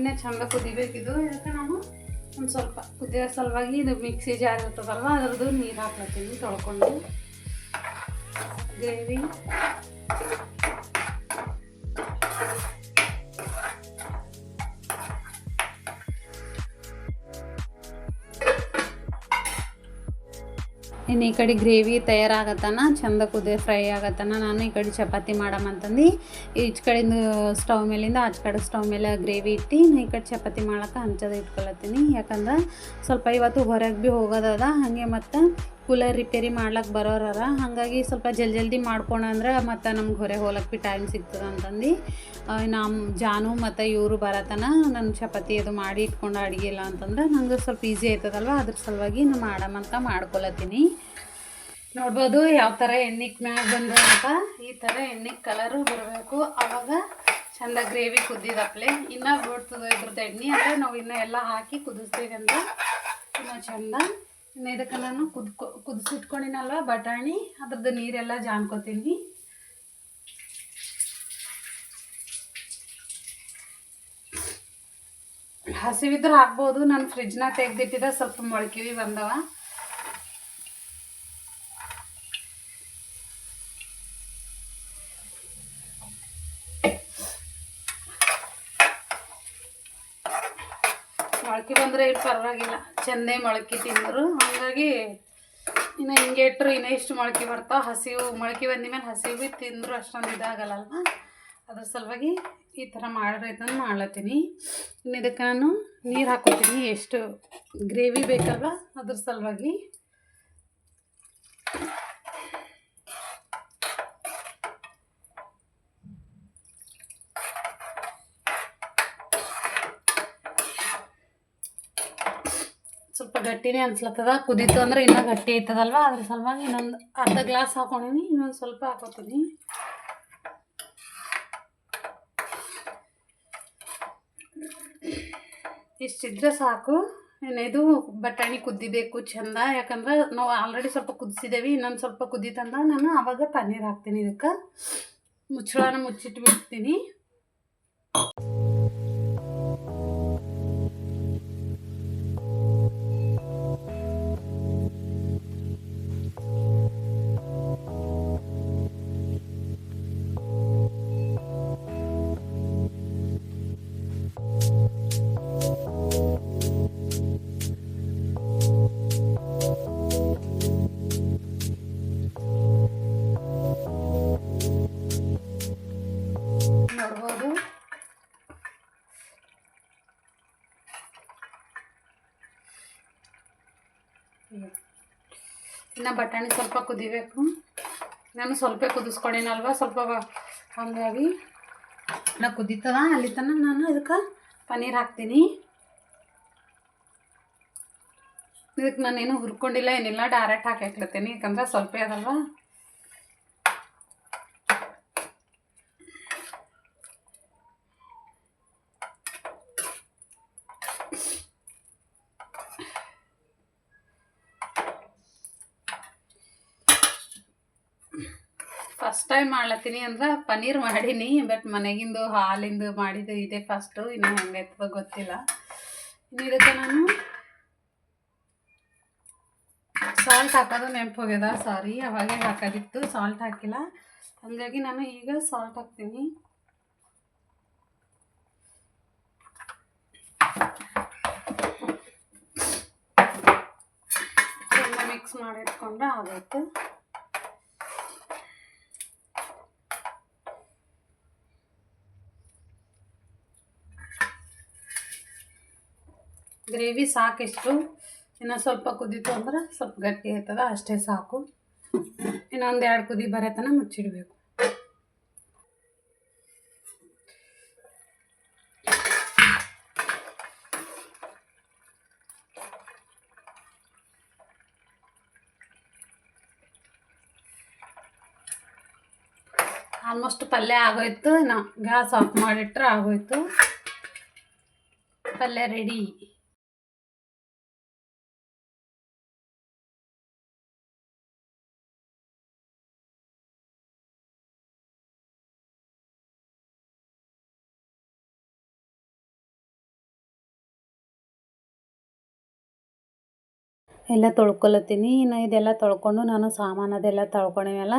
ಇನ್ನೇ ಚಂದ ಕುದಿಬೇಕಿದು, ಇದಕ್ಕೆ ನಾನು ಒಂದು ಸ್ವಲ್ಪ ಕುದಿಯೋ ಸಲುವಾಗಿ ಇದು ಮಿಕ್ಸಿ ಜಾರ್ ಇರ್ತದಲ್ವ, ಅದರದ್ದು ನೀರು ಹಾಕ್ಲತ್ತೀನಿ ತೊಳ್ಕೊಂಡು. ಗ್ರೇವಿ. ಇನ್ನು ಈ ಕಡೆ ಗ್ರೇವಿ ತಯಾರಾಗತ್ತಾನ, ಚಂದ ಕುದಿ ಫ್ರೈ ಆಗತ್ತನ, ನಾನು ಈ ಕಡೆ ಚಪಾತಿ ಮಾಡಮಂತಂದು ಈಚ್ ಕಡೆಯಿಂದ ಸ್ಟವ್ ಮೇಲಿಂದ ಆಚ ಕಡೆ ಸ್ಟವ್ ಮೇಲೆ ಗ್ರೇವಿ ಇಟ್ಟು ಈ ಕಡೆ ಚಪಾತಿ ಮಾಡಕ್ಕೆ ಹಂಚದ ಇಟ್ಕೊಳತ್ತೀನಿ. ಯಾಕಂದ್ರೆ ಸ್ವಲ್ಪ ಇವತ್ತು ಹೊರಗೆ ಭೀ ಹೋಗೋದದ, ಹಾಗೆ ಮತ್ತು ಕೂಲರ್ ರಿಪೇರಿ ಮಾಡ್ಲಕ್ಕೆ ಬರೋರರ. ಹಾಗಾಗಿ ಸ್ವಲ್ಪ ಜಲ್ದಿ ಜಲ್ದಿ ಮಾಡ್ಕೊಣ ಅಂದ್ರೆ ಮತ್ತು ನಮ್ಗೆ ಹೊರೆ ಹೋಗ್ಲಕ್ಕೆ ಭೀ ಟೈಮ್ ಸಿಗ್ತದೆ ಅಂತಂದು. ನಮ್ಮ ಜಾನು ಮತ್ತು ಇವರು ಬರತನ ನನ್ನ ಚಪಾತಿ ಅದು ಮಾಡಿ ಇಟ್ಕೊಂಡು ಅಡುಗೆ ಇಲ್ಲ ಅಂತಂದ್ರೆ ನಂಗೆ ಸ್ವಲ್ಪ ಈಸಿ ಆಯ್ತದಲ್ವ, ಅದ್ರ ಸಲುವಾಗಿ ನಾನು ಮಾಡಮಂತ ಮಾಡ್ಕೊಳತ್ತೀನಿ. ನೋಡ್ಬೋದು ಯಾವ ಥರ ಎಣ್ಣೆಗೆ ಮ್ಯಾಗ ಬಂದ ಅಂತ. ಈ ಥರ ಎಣ್ಣೆಗೆ ಕಲರು ಬರಬೇಕು. ಆವಾಗ ಚಂದ ಗ್ರೇವಿ ಕುದ್ದಿದಪ್ಲೆ. ಇನ್ನೂ ಬಿಡ್ತದೆ ಇದ್ರದ್ದು ಎಣ್ಣೆ ಅಂದರೆ ನಾವು ಇನ್ನೂ ಎಲ್ಲ ಹಾಕಿ ಕುದಿಸ್ತೀವಿ ಅಂತ. ಇನ್ನೂ ಚಂದ. ಇನ್ನು ಇದಕ್ಕೆ ನಾನು ಕುದ್ಕೊ, ಕುದಿಸಿಟ್ಕೊಂಡಿನಲ್ವ ಬಟಾಣಿ. ಅದ್ರದ್ದು ನೀರೆಲ್ಲ ಜಾನ್ಕೋತೀನಿ ಹಸಿವಿದ್ರೆ ಹಾಕ್ಬೋದು. ನಾನು ಫ್ರಿಜ್ನ ತೆಗ್ದಿಟ್ಟಿದ್ದೆ ಸ್ವಲ್ಪ ಮೊಳಕೆವಿ ಬಂದವ. ಏನು ಪರವಾಗಿಲ್ಲ. ಚೆಂದೇ ಮೊಳಕೆ ತಿಂದರು. ಹಾಗಾಗಿ ಇನ್ನು ಹಿಂಗೆ ಇಟ್ಟರು ಇನ್ನೂ ಇಷ್ಟು ಮೊಳಕೆ ಬರ್ತಾವೆ. ಹಸಿವು, ಮೊಳಕೆ ಬಂದಿದ್ಮೇಲೆ ಹಸಿವು ಭೀ ತಿಂದರೂ ಅಷ್ಟೊಂದು ಇದಾಗಲ್ಲಲ್ವ? ಅದ್ರ ಸಲುವಾಗಿ ಈ ಥರ ಮಾಡಿರೋದನ್ನು ಮಾಡ್ಲತ್ತೀನಿ. ಇನ್ನು ಇದಕ್ಕೆ ನಾನು ನೀರು ಹಾಕೋತೀನಿ. ಎಷ್ಟು ಗ್ರೇವಿ ಬೇಕಲ್ವ? ಅದ್ರ ಸಲುವಾಗಿ ಸ್ವಲ್ಪ ಗಟ್ಟಿನೇ ಅನ್ಸ್ಲತ್ತದ? ಕುದಿತು ಅಂದ್ರೆ ಇನ್ನೂ ಗಟ್ಟಿ ಐತದಲ್ವ? ಅದ್ರ ಸಲುವಾಗಿ ಇನ್ನೊಂದು ಅರ್ಧ ಗ್ಲಾಸ್ ಹಾಕೊಂಡಿನಿ, ಇನ್ನೊಂದು ಸ್ವಲ್ಪ ಹಾಕೋತೀನಿ. ಇಷ್ಟಿದ್ರೆ ಸಾಕು. ಇದು ಬಟಾಣಿ ಕುದ್ದಿಬೇಕು ಚಂದ. ಯಾಕಂದ್ರೆ ನಾವು ಆಲ್ರೆಡಿ ಸ್ವಲ್ಪ ಕುದಿಸಿದ್ದೇವೆ ಇನ್ನೊಂದು ಸ್ವಲ್ಪ ಕುದೀತಂದ ನಾನು ಆವಾಗ ಪನ್ನೀರ್ ಹಾಕ್ತೀನಿ ಇದಕ್ಕೆ. ಮುಚ್ಚಳನ ಮುಚ್ಚಿಟ್ಟು ಇನ್ನು ಬಟಾಣಿ ಸ್ವಲ್ಪ ಕುದಿಬೇಕು. ನಾನು ಸ್ವಲ್ಪ ಕುದಿಸ್ಕೊಂಡಿನಲ್ವ? ಸ್ವಲ್ಪ ಹಂಗಾಗಿ ನಾ ಕುದೀತದ ಅಲ್ಲಿ ತನಕ ನಾನು ಅದಕ್ಕೆ ಪನ್ನೀರ್ ಹಾಕ್ತೀನಿ. ಇದಕ್ಕೆ ನಾನೇನು ಹುರ್ಕೊಂಡಿಲ್ಲ, ಏನಿಲ್ಲ ಡೈರೆಕ್ಟ್ ಹಾಕಾಕ್ಲತ್ತೀನಿ ಯಾಕಂದ್ರೆ ಸ್ವಲ್ಪ ಅದಲ್ವ? ಫಸ್ಟ್ ಟೈಮ್ ಮಾಡ್ಲತ್ತೀನಿ ಅಂದ್ರೆ ಪನ್ನೀರ್ ಮಾಡೀನಿ ಬಟ್ ಮನೆಗಿಂದು ಹಾಲಿಂದು ಮಾಡಿದ್ದು ಇದೆ ಫಸ್ಟು ಇನ್ನು ಹೆಂಗೈತದ ಗೊತ್ತಿಲ್ಲ. ಇನ್ನು ಇದಕ್ಕೆ ನಾನು ಸಾಲ್ಟ್ ಹಾಕೋದು ನೆನಪು ಹೋಗ್ಯದ ಸಾರಿ ಅವಾಗೇ ಹಾಕೋದಿತ್ತು ಸಾಲ್ಟ್ ಹಾಕಿಲ್ಲ. ಹಾಗಾಗಿ ನಾನು ಈಗ ಸಾಲ್ಟ್ ಹಾಕ್ತೀನಿ. ಮಿಕ್ಸ್ ಮಾಡಿಟ್ಕೊಂಡ್ರೆ ಆಗೋಯ್ತು. ಗ್ರೇವಿ ಸಾಕಿಷ್ಟು. ಇನ್ನು ಸ್ವಲ್ಪ ಕುದೀತು ಅಂದ್ರೆ ಸ್ವಲ್ಪ ಗಟ್ಟಿ ಆಯ್ತದ ಅಷ್ಟೇ ಸಾಕು. ಇನ್ನೊಂದು ಎರಡು ಕುದಿ ಬರತನ ಮುಚ್ಚಿಡಬೇಕು. ಆಲ್ಮೋಸ್ಟ್ ಪಲ್ಯ ಆಗೋಯ್ತು, ಇನ್ನು ಗ್ಯಾಸ್ ಆಫ್ ಮಾಡಿಟ್ರೆ ಆಗೋಯ್ತು. ಪಲ್ಯ ರೆಡಿ. ಎಲ್ಲ ತೊಳ್ಕೊಲತ್ತೀನಿ. ಇನ್ನು ಇದೆಲ್ಲ ತೊಳ್ಕೊಂಡು ನಾನು ಸಾಮಾನು ಅದೆಲ್ಲ ತೊಳ್ಕೊಂಡಿವೆಲ್ಲ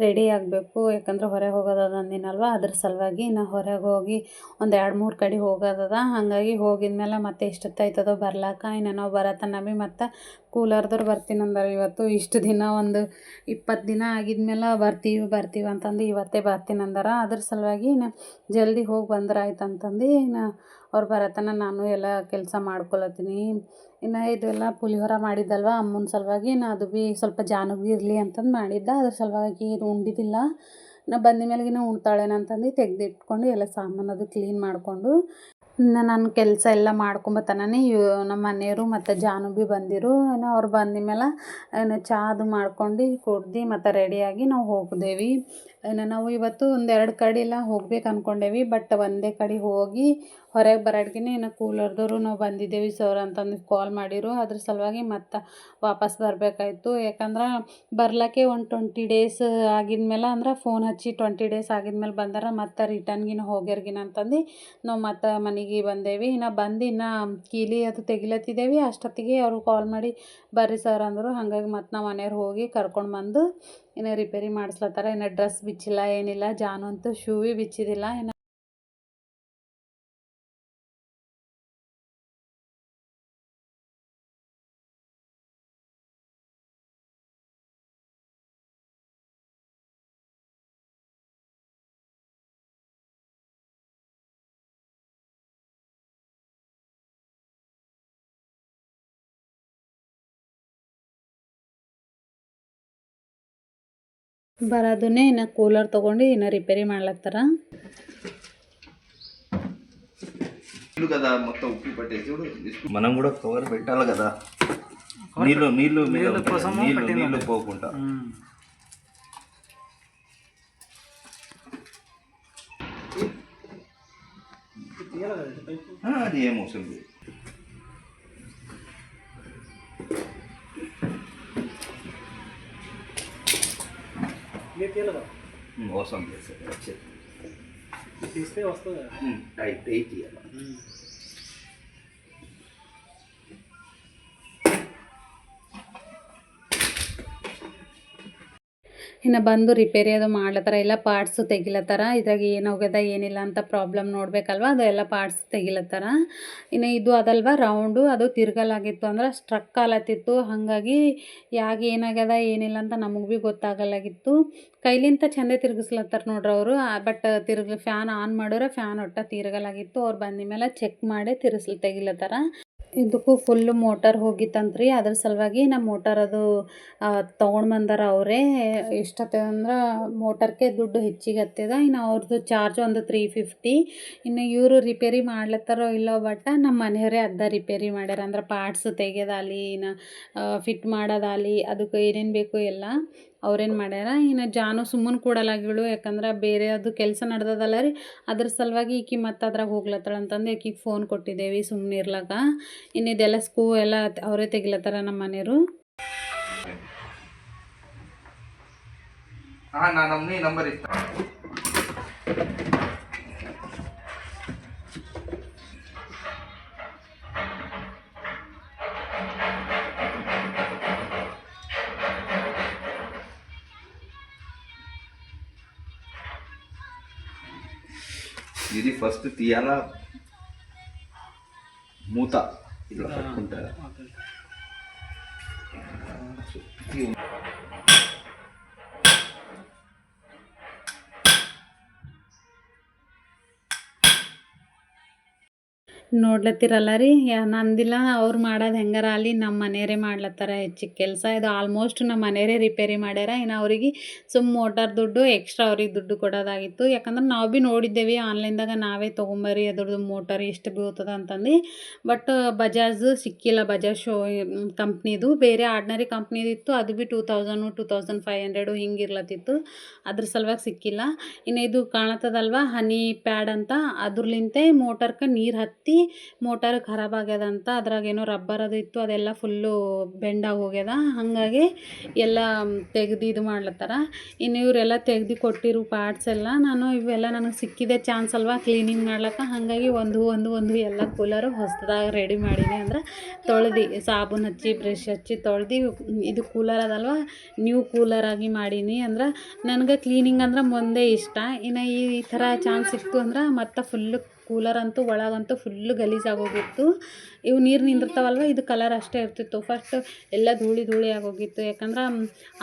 ರೆಡಿ ಆಗಬೇಕು. ಯಾಕಂದ್ರೆ ಹೊರಗೆ ಹೋಗೋದದ ಅಂದಿನಲ್ವ? ಅದ್ರ ಸಲುವಾಗಿ ನಾ ಹೊರಗೆ ಹೋಗಿ ಒಂದು ಎರಡು ಮೂರು ಕಡೆ ಹೋಗೋದದ. ಹಾಗಾಗಿ ಹೋಗಿದ್ಮೇಲೆ ಮತ್ತೆ ಎಷ್ಟೊತ್ತಾಯ್ತದೋ ಬರ್ಲಾಕ ಇನ್ನು ನಾವು ಬರತನ ಮತ್ತೆ ಮತ್ತು ಕೂಲರ್ದವ್ರು ಬರ್ತೀನಿ ಇವತ್ತು ಇಷ್ಟು ದಿನ ಒಂದು ಇಪ್ಪತ್ತು ದಿನ ಆಗಿದ್ಮೇಲೆ ಬರ್ತೀವಿ ಬರ್ತೀವಿ ಅಂತಂದು ಇವತ್ತೇ ಬರ್ತೀನಿ ಅಂದಾರ ಅದ್ರ ಸಲುವಾಗಿ ನಾ ಜಲ್ದಿ ಹೋಗಿ ಬಂದ್ರೆ ಆಯ್ತು ಅಂತಂದು ನಾ ಅವ್ರು ಬರತನ ನಾನು ಎಲ್ಲ ಕೆಲಸ ಮಾಡ್ಕೊಳತ್ತೀನಿ. ಇನ್ನು ಇದೆಲ್ಲ ಪುಳಿಯೋರ ಮಾಡಿದ್ದಲ್ವ? ಅಮ್ಮನ ಸಲುವಾಗಿ ನಾ ಅದು ಭೀ ಸ್ವಲ್ಪ ಜಾನುಗ್ ಇರಲಿ ಅಂತಂದು ಮಾಡಿದ್ದೆ. ಅದ್ರ ಸಲುವಾಗಿ ಇದು ಉಂಡಿದ್ದಿಲ್ಲ ನಾ ಬಂದ ಮೇಲೆಗಿನ ಉಣ್ತಾಳೇನೋ ಅಂತಂದು ತೆಗೆದಿಟ್ಕೊಂಡು ಎಲ್ಲ ಸಾಮಾನು ಅದು ಕ್ಲೀನ್ ಮಾಡಿಕೊಂಡು ಇನ್ನು ನನ್ನ ಕೆಲಸ ಎಲ್ಲ ಮಾಡ್ಕೊಂಬತನೇ ಇವ್ ನಮ್ಮ ಮನೆಯವರು ಮತ್ತು ಜಾನು ಭೀ ಬಂದಿರು, ಇನ್ನು ಅವ್ರು ಬಂದ ಮೇಲೆ ಚಾದು ಚಾ ಅದು ಮಾಡ್ಕೊಂಡು ಕುಡ್ದು ಮತ್ತು ರೆಡಿಯಾಗಿ ನಾವು ಹೋಗಿದೇವಿ. ನಾವು ಇವತ್ತು ಒಂದೆರಡು ಕಡೆ ಎಲ್ಲ ಹೋಗ್ಬೇಕು ಅಂದ್ಕೊಂಡೇವಿ ಬಟ್ ಒಂದೇ ಕಡೆ ಹೋಗಿ ಹೊರಗೆ ಬರೋಡ್ಗಿನ ಇನ್ನು ಕೂಲರ್ದವರು ನಾವು ಬಂದಿದ್ದೇವೆ ಸರ್ ಅಂತಂದು ಕಾಲ್ ಮಾಡಿರು. ಅದ್ರ ಸಲುವಾಗಿ ಮತ್ತೆ ವಾಪಸ್ ಬರಬೇಕಾಯ್ತು. ಯಾಕಂದ್ರೆ ಬರ್ಲಿಕ್ಕೆ ಒಂದು ಟ್ವೆಂಟಿ ಡೇಸ್ ಆಗಿದ್ಮೇಲೆ ಅಂದ್ರೆ ಫೋನ್ ಹಚ್ಚಿ ಟ್ವೆಂಟಿ ಡೇಸ್ ಆಗಿದ್ಮೇಲೆ ಬಂದಾರ, ಮತ್ತೆ ರಿಟರ್ನ್ಗಿನ ಹೋಗ್ಯಾರ್ಗಿನ ಅಂತಂದು ನಾವು ಮತ್ತೆ ಮನೆಗೆ ಬಂದೇವಿ. ಇನ್ನು ಬಂದು ಇನ್ನು ಕೀಲಿ ಅದು ತೆಗಿಲತ್ತಿದ್ದೇವೆ. ಅಷ್ಟೊತ್ತಿಗೆ ಅವರು ಕಾಲ್ ಮಾಡಿ ಬರ್ರಿ ಸರ್ ಅಂದರು. ಹಾಗಾಗಿ ಮತ್ತು ನಾವು ಮನೆಯವ್ರು ಹೋಗಿ ಕರ್ಕೊಂಡು ಬಂದು ಇನ್ನು ರಿಪೇರಿ ಮಾಡಿಸ್ಲತ್ತಾರ. ಇನ್ನು ಡ್ರೆಸ್ ಬಿಚ್ಚಿಲ್ಲ, ಏನಿಲ್ಲ. ಜಾನು ಅಂತೂ ಶೂವೇ ಬಿಚ್ಚಿದಿಲ್ಲ. ಇನ್ನು ಬರೋದನ್ನೇ ಇನ್ನು ಕೂಲರ್ ತೊಗೊಂಡು ಇನ್ನು రిపేరీ ಮಾಡ್ಲತ್ತಾರ నీళ్ళు కదా మొత్తం ఉప్పి పట్టేసి చూడు మనం కూడా కవర్ పెట్టాలి కదా నీళ్ళు నీళ్ళు మీద ఉంటుంది. నీళ్ళు నీళ్ళు పోకుండా ఆ, అది ఏం మోసం చేశారు వచ్చేది తీస్తే వస్తుంది? అయితే ಇನ್ನು ಬಂದು ರಿಪೇರಿ ಅದು ಮಾಡ್ಲತ್ತಾರ, ಎಲ್ಲ ಪಾರ್ಟ್ಸು ತೆಗಿಲತ್ತಾರ, ಇದ್ರಾಗ ಏನು ಹೋಗ್ಯದ, ಏನಿಲ್ಲ ಅಂತ ಪ್ರಾಬ್ಲಮ್ ನೋಡಬೇಕಲ್ವ, ಅದು ಎಲ್ಲ ಪಾರ್ಟ್ಸ್ ತೆಗಿಲತ್ತಾರ. ಇನ್ನು ಇದು ಅದಲ್ವ ರೌಂಡು ಅದು ತಿರ್ಗಲಾಗಿತ್ತು ಅಂದ್ರೆ ಸ್ಟ್ರಕ್ ಆಲತ್ತಿತ್ತು ಹಾಗಾಗಿ ಯಾಗ ಏನಾಗ್ಯದ ಏನಿಲ್ಲ ಅಂತ ನಮಗೆ ಭೀ ಗೊತ್ತಾಗಲಾಗಿತ್ತು. ಕೈಲಿಂತ ಚಂದೇ ತಿರುಗಿಸ್ಲತ್ತಾರ ನೋಡ್ರಿ ಅವರು ಬಟ್ ತಿರ್ಗಿ ಫ್ಯಾನ್ ಆನ್ ಮಾಡಿದ್ರೆ ಫ್ಯಾನ್ ಒಟ್ಟು ತಿರ್ಗಲಾಗಿತ್ತು. ಅವ್ರು ಬಂದ ಮೇಲೆ ಚೆಕ್ ಮಾಡಿ ತಿರ್ಗಿಸ್ಲಿ ತೆಗಿಲತ್ತಾರ. ಇದಕ್ಕೂ ಫುಲ್ ಮೋಟರ್ ಹೋಗಿತ್ತಂತ್ರಿ. ಅದ್ರ ಸಲುವಾಗಿ ನಮ್ಮ ಮೋಟರ್ ಅದು ತೊಗೊಂಡು ಬಂದಾರ ಅವರೇ. ಎಷ್ಟತ್ತೆ ಅಂದ್ರೆ ಮೋಟರ್ಗೆ ದುಡ್ಡು ಹೆಚ್ಚಿಗೆ ಹತ್ತದ. ಇನ್ನು ಅವ್ರದ್ದು ಚಾರ್ಜ್ ಒಂದು ತ್ರೀ ಫಿಫ್ಟಿ ಇನ್ನು ಇವರು ರಿಪೇರಿ ಮಾಡ್ಲತ್ತಾರೋ ಇಲ್ಲೋ ಬಟ್ ನಮ್ಮ ಮನೆಯವರೇ ಅರ್ಧ ರಿಪೇರಿ ಮಾಡ್ಯಾರ. ಅಂದ್ರೆ ಪಾರ್ಟ್ಸ್ ತೆಗೆಯೋದಾಗಲಿ ಇನ್ನು ಫಿಟ್ ಮಾಡೋದಾಗಲಿ ಅದಕ್ಕೆ ಏನೇನು ಬೇಕು ಎಲ್ಲ. ಅವ್ರೇನು ಮಾಡ್ಯಾರ, ಇನ್ನು ಜಾನು ಸುಮ್ಮನೆ ಕೂಡಲಾಗಿಳು, ಯಾಕಂದ್ರೆ ಬೇರೆ ಅದು ಕೆಲಸ ನಡ್ದದಲ್ಲ ರೀ, ಅದ್ರ ಸಲುವಾಗಿ ಈಕಿ ಮತ್ತೆ ಅದ್ರಾಗ ಹೋಗ್ಲತ್ತಳ ಅಂತಂದು ಈಕಿಗೆ ಫೋನ್ ಕೊಟ್ಟಿದ್ದೇವೆ ಸುಮ್ಮನೆ ಇರ್ಲಾಕ. ಇನ್ನು ಇದೆಲ್ಲ ಸ್ಕೂ ಎಲ್ಲ ಅವರೇ ತೆಗಿಲತ್ತಾರ ನಮ್ಮ ಮನೆಯವರು. ಹಾಂ ನಾನು ನಂಬರ್ ಇತ್ತು. ఇది ఫస్ట్ తీయాలా? మూత ఇట్లా పట్టుకుంటారా ನೋಡ್ಲತ್ತಿರಲ್ಲ ರೀ? ನಂದಿಲ್ಲ, ಅವ್ರು ಮಾಡೋದು ಹೆಂಗಾರ ಅಲ್ಲಿ ನಮ್ಮ ಮನೆಯವರೇ ಮಾಡ್ಲತ್ತಾರ ಹೆಚ್ಚಿಗೆ ಕೆಲಸ. ಇದು ಆಲ್ಮೋಸ್ಟ್ ನಮ್ಮ ಮನೆಯವರೇ ರಿಪೇರಿ ಮಾಡ್ಯಾರ. ಇನ್ನು ಅವ್ರಿಗೆ ಸುಮ್ಮ ಮೋಟಾರ್ ದುಡ್ಡು ಎಕ್ಸ್ಟ್ರಾ ಅವ್ರಿಗೆ ದುಡ್ಡು ಕೊಡೋದಾಗಿತ್ತು. ಯಾಕಂದ್ರೆ ನಾವು ಭೀ ನೋಡಿದ್ದೇವೆ ಆನ್ಲೈನ್ದಾಗ ನಾವೇ ತೊಗೊಂಬರ್ರಿ ಅದ್ರದ್ದು ಮೋಟಾರ್ ಎಷ್ಟು ಬೀಳ್ತದ ಅಂತಂದು. ಬಟ್ ಬಜಾಜ್ ಸಿಕ್ಕಿಲ್ಲ ಬಜಾಜ್ ಶೋ ಕಂಪ್ನಿದು ಬೇರೆ ಆರ್ಡ್ನರಿ ಕಂಪ್ನಿದು ಇತ್ತು. ಅದು ಭೀ two thousand two thousand five hundred ಹಿಂಗೆ ಇರ್ಲತ್ತಿತ್ತು. ಅದ್ರ ಸಲುವಾಗಿ ಸಿಕ್ಕಿಲ್ಲ. ಇನ್ನು ಇದು ಕಾಣತ್ತದಲ್ವ ಹನಿ ಪ್ಯಾಡ್ ಅಂತ. ಅದ್ರಲಿಂತೆ ಮೋಟರ್ಗೆ ನೀರು ಹತ್ತಿ ಮೋಟಾರ್ ಖರಾಬ್ ಆಗ್ಯದಂತ ಅದ್ರಾಗ ಏನೋ ರಬ್ಬರ್ ಅದು ಇತ್ತು, ಅದೆಲ್ಲ ಫುಲ್ಲು ಬೆಂಡಾಗಿ ಹೋಗ್ಯದ. ಹಾಗಾಗಿ ಎಲ್ಲ ತೆಗ್ದು ಇದು ಮಾಡ್ಲತ್ತಾರ. ಇನ್ನು ಇವರೆಲ್ಲ ತೆಗ್ದು ಕೊಟ್ಟಿರೋ ಪಾರ್ಟ್ಸ್ ಎಲ್ಲ ನಾನು ಇವೆಲ್ಲ ನನಗೆ ಸಿಕ್ಕಿದೆ ಚಾನ್ಸ್ ಅಲ್ವಾ ಕ್ಲೀನಿಂಗ್ ಮಾಡ್ಲಕ್ಕ. ಹಾಗಾಗಿ ಒಂದು ಒಂದು ಒಂದು ಎಲ್ಲ ಕೂಲರು ಹೊಸದಾಗಿ ರೆಡಿ ಮಾಡಿದೆ ಅಂದ್ರೆ ತೊಳ್ದು, ಸಾಬೂನು ಹಚ್ಚಿ ಬ್ರಷ್ ಹಚ್ಚಿ ತೊಳ್ದು, ಇದು ಕೂಲರ್ ಅದಲ್ವ ನ್ಯೂ ಆಗಿ ಮಾಡೀನಿ ಅಂದ್ರೆ ನನಗೆ ಕ್ಲೀನಿಂಗ್ ಅಂದ್ರೆ ಮುಂದೆ ಇಷ್ಟ. ಇನ್ನು ಈ ಥರ ಚಾನ್ಸ್ ಸಿಕ್ತು ಅಂದ್ರೆ ಮತ್ತೆ ಫುಲ್ಲು ಕೂಲರ್ ಅಂತೂ ಒಳಗಂತೂ ಫುಲ್ಲು ಗಲೀಜಾಗೋಗಿತ್ತು ಇವು ನೀರು ನಿಂದಿರ್ತಾವಲ್ವ? ಇದು ಕಲರ್ ಅಷ್ಟೇ ಇರ್ತಿತ್ತು. ಫಸ್ಟ್ ಎಲ್ಲ ಧೂಳಿ ಧೂಳಿ ಆಗೋಗಿತ್ತು. ಯಾಕಂದ್ರೆ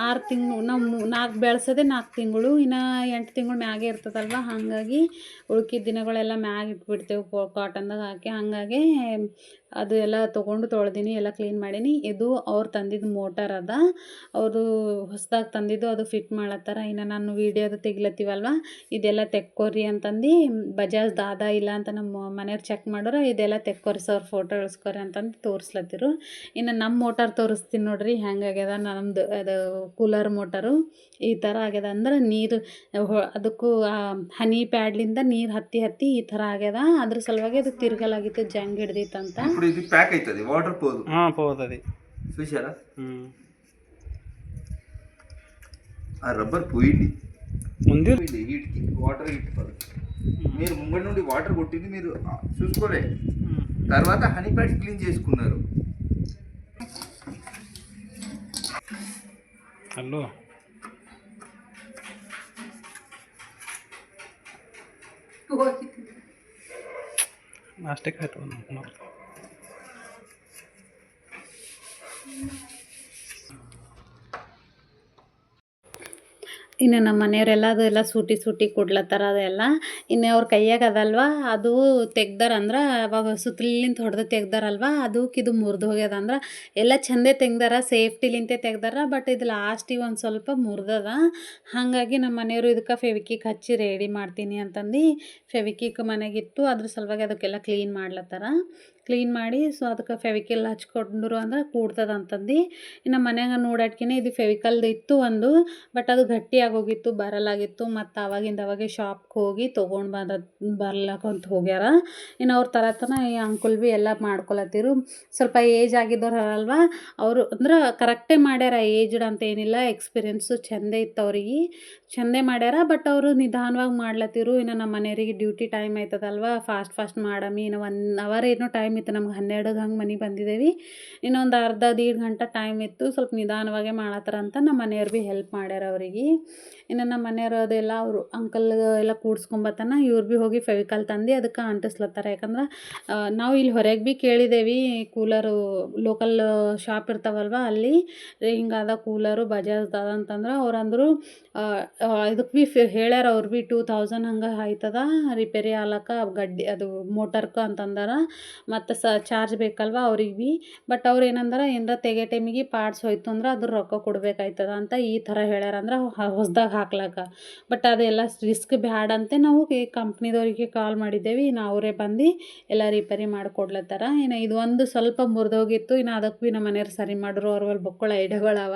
ಆರು ತಿಂಗಳು, ನಾವು ನಾಲ್ಕು ಬೆಳೆಸೋದೇ ನಾಲ್ಕು ತಿಂಗಳು, ಇನ್ನು ಎಂಟು ತಿಂಗಳು ಮ್ಯಾಗೆ ಇರ್ತದಲ್ವ? ಹಾಗಾಗಿ ಉಳ್ಕಿದ ದಿನಗಳೆಲ್ಲ ಮ್ಯಾಗ ಇಟ್ಬಿಡ್ತೇವೆ ಕಾಟನ್ದಾಗ ಹಾಕಿ. ಹಾಗಾಗಿ ಅದು ಎಲ್ಲ ತೊಗೊಂಡು ತೊಳೆದೀನಿ, ಎಲ್ಲ ಕ್ಲೀನ್ ಮಾಡೀನಿ. ಇದು ಅವ್ರು ತಂದಿದ್ದು ಮೋಟರ್ ಅದ. ಅವರು ಹೊಸದಾಗಿ ತಂದಿದ್ದು ಅದು ಫಿಟ್ ಮಾಡತ್ತಾರ. ಇನ್ನು ನಾನು ವೀಡಿಯೋದು ತೆಗಿಲತ್ತೀವಲ್ವ? ಇದೆಲ್ಲ ತೆಕ್ಕೋರಿ ಅಂತಂದು, ಬಜಾಜ್ ದಾದ ಇಲ್ಲ ಅಂತ ನಮ್ಮ ಮನೆಯವ್ರು ಚೆಕ್ ಮಾಡೋರು ಇದೆಲ್ಲ ತೆಕ್ಕೋರಿ ಸರ್ ಫೋಟೋ ಇಳಿಸ್ಕೊರಿ ಅಂತಂದು ತೋರಿಸ್ಲತ್ತಿರು ಇನ್ನು ನಮ್ಮ ಮೋಟಾರ್ ತೋರಿಸ್ತೀನಿ ನೋಡ್ರಿ ಹೆಂಗಾಗ್ಯದ ನಮ್ಮದು ಅದು ಕೂಲರ್ ಮೋಟರು ಈ ಥರ ಆಗ್ಯದ ಅಂದ್ರೆ ನೀರು ಹೊ- ಅದಕ್ಕೂ ಆ ಹನಿ ಪ್ಯಾಡ್ಲಿಂದ ನೀರು ಹತ್ತಿ ಹತ್ತಿ ಈ ಥರ ಆಗ್ಯದ ಅದ್ರ ಸಲುವಾಗಿ ಅದು ತಿರ್ಗಲಾಗಿತ್ತು ಜಂಗ್ ಹಿಡ್ದಿತ್ತಂತ ఇప్పుడు ఇది ప్యాక్ అవుతుంది వాటర్ పోదు ಹಾಂ పోతుంది చూసారా ಹ್ಞೂ ఆ రబ్బర్ పోయింది ముందు పోయింది హీట్కి వాటర్ హీట్ మీరు ముంగడి నుండి వాటర్ కొట్టింది మీరు ఆ, చూసుకోలే తర్వాత హనీ ప్యాడ్స్ క్లీన్ చేసుకున్నారు ಅಲ್ಲೋ ಅಷ್ಟಕ್ಕೆ ಆಯ್ತು ಒಂದು ಇನ್ನು ನಮ್ಮ ಮನೆಯವರೆಲ್ಲ ಅದೆಲ್ಲ ಸೂಟಿ ಸೂಟಿ ಕೊಡ್ಲತ್ತಾರ ಅದೆಲ್ಲ. ಇನ್ನು ಅವ್ರ ಕೈಯಾಗ ಅದಲ್ವ? ಅದು ತೆಗ್ದಾರಂದ್ರೆ ಅವಾಗ ಸುತ್ತಲಿಂದ ಹೊಡೆದು ತೆಗ್ದಾರಲ್ವ? ಇದು ಮುರಿದು ಹೋಗ್ಯದ ಅಂದ್ರೆ ಎಲ್ಲ ಚಂದೇ ತೆಗ್ದಾರ, ಸೇಫ್ಟಿಲಿಂತೆ ತೆಗ್ದಾರ, ಬಟ್ ಇದು ಲಾಸ್ಟಿಗೆ ಒಂದು ಸ್ವಲ್ಪ ಮುರಿದದ. ಹಾಗಾಗಿ ನಮ್ಮ ಮನೆಯವರು ಇದಕ್ಕೆ ಫೆವಿಕಿಕ್ ಹಚ್ಚಿ ರೆಡಿ ಮಾಡ್ತೀನಿ ಅಂತಂದು ಫೆವಿಕಿಕ್ ಮನೆಗಿತ್ತು ಅದ್ರ ಸಲುವಾಗಿ ಅದಕ್ಕೆಲ್ಲ ಕ್ಲೀನ್ ಮಾಡ್ಲತ್ತಾರ. ಕ್ಲೀನ್ ಮಾಡಿ, ಸೊ ಅದಕ್ಕೆ ಫೆವಿಕಲ್ ಹಚ್ಕೊಂಡ್ರು ಅಂದ್ರೆ ಕೂಡ್ತದ ಅಂತಂದು. ಇನ್ನು ಮನ್ಯಾಗ ನೋಡಾಟ್ಕಿನೇ ಇದು ಫೆವಿಕಲ್ದು ಇತ್ತು ಒಂದು, ಬಟ್ ಅದು ಗಟ್ಟಿ ಆಗೋಗಿತ್ತು, ಬರಲಾಗಿತ್ತು. ಮತ್ತು ಅವಾಗಿಂದ ಅವಾಗೆ ಶಾಪ್ಗೆ ಹೋಗಿ ತೊಗೊಂಡು ಬರ ಬರ್ಲಕ್ಕಂತ ಹೋಗ್ಯಾರ. ಇನ್ನು ಅವ್ರ ಥರ ತನ ಈ ಅಂಕುಲ್ ಭೀ ಎಲ್ಲ ಮಾಡ್ಕೊಳತ್ತಿರು. ಸ್ವಲ್ಪ ಏಜ್ ಆಗಿದ್ದವ್ರು ಅಲ್ವಾ ಅವರು ಅಂದ್ರೆ ಕರೆಕ್ಟೇ ಮಾಡ್ಯಾರ ಏಜ್ಡ್ ಅಂತ ಏನಿಲ್ಲ, ಎಕ್ಸ್ಪೀರಿಯನ್ಸು ಚಂದೇ ಇತ್ತು ಅವ್ರಿಗೆ. ಚಂದೇ ಮಾಡ್ಯಾರ, ಬಟ್ ಅವರು ನಿಧಾನವಾಗಿ ಮಾಡ್ಲತ್ತಿರು. ಇನ್ನು ನಮ್ಮ ಮನೆಯವರಿಗೆ ಡ್ಯೂಟಿ ಟೈಮ್ ಆಯ್ತದಲ್ವ, ಫಾಸ್ಟ್ ಫಾಸ್ಟ್ ಮಾಡಮಿ ಇನ್ನು ಒನ್ ಅವರ್ ಏನೋ ಟೈಮ್ ಇತ್ತು, ನಮ್ಗೆ ಹನ್ನೆರಡು ಹಂಗೆ ಮನೆ ಬಂದಿದ್ದೇವೆ ಇನ್ನೊಂದು ಅರ್ಧ, ದೀಡ್ ಗಂಟೆ ಟೈಮ್ ಇತ್ತು. ಸ್ವಲ್ಪ ನಿಧಾನವಾಗೇ ಮಾಡತ್ತಾರ ಅಂತ ನಮ್ಮ ಮನೆಯವ್ರು ಭೀ ಹೆಲ್ಪ್ ಮಾಡ್ಯಾರ ಅವರಿಗೆ. ಇನ್ನು ನಮ್ಮ ಮನೆಯವರು ಅದೆಲ್ಲ ಅವರು ಅಂಕಲ್ ಎಲ್ಲ ಕೂಡ್ಸ್ಕೊಂಬತ್ತಾನ ಇವ್ರು ಭೀ ಹೋಗಿ ಫೆವಿಕಾಲ್ ತಂದು ಅದಕ್ಕೆ ಅಂಟಿಸ್ಲತ್ತಾರ. ಯಾಕಂದ್ರೆ ನಾವು ಇಲ್ಲಿ ಹೊರಗೆ ಭೀ ಕೇಳಿದೇವಿ ಕೂಲರು ಲೋಕಲ್ ಶಾಪ್ ಇರ್ತಾವಲ್ವ ಅಲ್ಲಿ ಹಿಂಗಾದ ಕೂಲರು ಬಜಾಜ್ ಅದ ಅಂತಂದ್ರೆ ಅವ್ರು ಅಂದರು ಇದಕ್ಕೆ ಭೀ ಹೇಳ್ಯಾರ ಅವ್ರು ಭೀ ಟೂ ತೌಸಂಡ್ ಹಂಗೆ ಆಯ್ತದ ರಿಪೇರಿ ಆಲಕ್ಕ ಗಡ್ಡಿ, ಅದು ಮೋಟರ್ಕ ಅಂತಂದಾರ, ಮತ್ತು ಸ ಚಾರ್ಜ್ ಬೇಕಲ್ವ ಅವ್ರಿಗೆ ಭೀ ಬಟ್ ಅವ್ರು ಏನಂದ್ರೆ, ಏನರ ತೆಗೆ ಟೈಮಿಗೆ ಪಾರ್ಟ್ಸ್ ಹೋಯ್ತು ಅಂದ್ರೆ ಅದ್ರ ರೊಕ್ಕ ಕೊಡ್ಬೇಕಾಯ್ತದ ಅಂತ ಈ ಥರ ಹೇಳ್ಯಾರ. ಅಂದ್ರೆ ಹೊಸ್ದಾಗಿ ಹಾಕ್ಲಾಕ ಬಟ್ ಅದೆಲ್ಲ ರಿಸ್ಕ್ ಅಂತ ನಾವು ಈ ಕಂಪ್ನಿದವ್ರಿಗೆ ಕಾಲ್ ಮಾಡಿದ್ದೇವೆ. ಇನ್ನು ಅವರೇ ಬಂದು ಎಲ್ಲ ರಿಪೇರಿ ಮಾಡಿಕೊಡ್ಲತ್ತಾರ. ಇನ್ನು ಇದು ಒಂದು ಸ್ವಲ್ಪ ಮುರಿದೋಗಿತ್ತು. ಇನ್ನು ಅದಕ್ಕೆ ಭೀ ನಮ್ಮ ಮನೆಯವ್ರು ಸರಿ ಮಾಡಿದ್ರು. ಅವ್ರ ಬಲ್ ಬೊಕ್ಕಳ ಐಡಿಯಾಗಳವ.